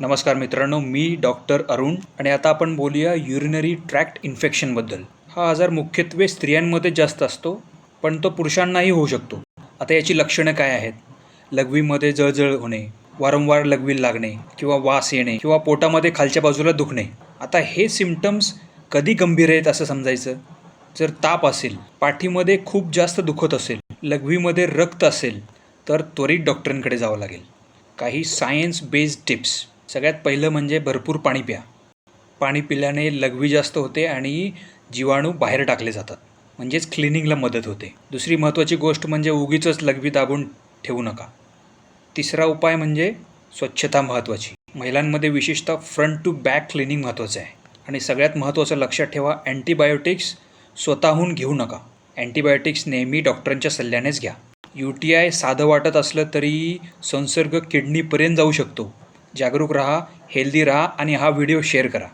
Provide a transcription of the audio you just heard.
नमस्कार मित्रांनो मी डॉक्टर अरुण आणि आता आपण बोलूया युरिनरी ट्रॅक्ट इन्फेक्शनबद्दल हा आजार मुख्यत्वे स्त्रियांमध्ये जास्त असतो पण तो पुरुषांनाही होऊ शकतो. आता याची लक्षणं काय आहेत? लघवीमध्ये जळजळ होणे वारंवार लघवी लागणे किंवा वास येणे किंवा पोटामध्ये खालच्या बाजूला दुखणे. आता हे सिमटम्स कधी गंभीर आहेत असं समजायचं? जर ताप असेल पाठीमध्ये खूप जास्त दुखत असेल लघवीमध्ये रक्त असेल तर त्वरित डॉक्टरांकडे जावं लागेल. काही सायन्स बेस्ड टिप्स सगळ्यात पहिलं म्हणजे भरपूर पाणी प्या. पाणी पिल्याने लघवी जास्त होते आणि जीवाणू बाहेर टाकले जातात. म्हणजेच क्लिनिंगला मदत होते. दुसरी महत्त्वाची गोष्ट म्हणजे उगीचच लघवी दाबून ठेवू नका. तिसरा उपाय म्हणजे स्वच्छता महत्त्वाची. महिलांमध्ये विशेषतः फ्रंट टू बॅक क्लिनिंग महत्त्वाचं आहे. आणि सगळ्यात महत्त्वाचं लक्षात ठेवा अँटीबायोटिक्स स्वतःहून घेऊ नका. अँटीबायोटिक्स नेहमी डॉक्टरांच्या सल्ल्यानेच घ्या. यू टी आय साधं वाटत असलं तरी संसर्ग किडनीपर्यंत जाऊ शकतो. जागरूक राहा हेल्दी राहा आणि हा व्हिडिओ शेअर करा.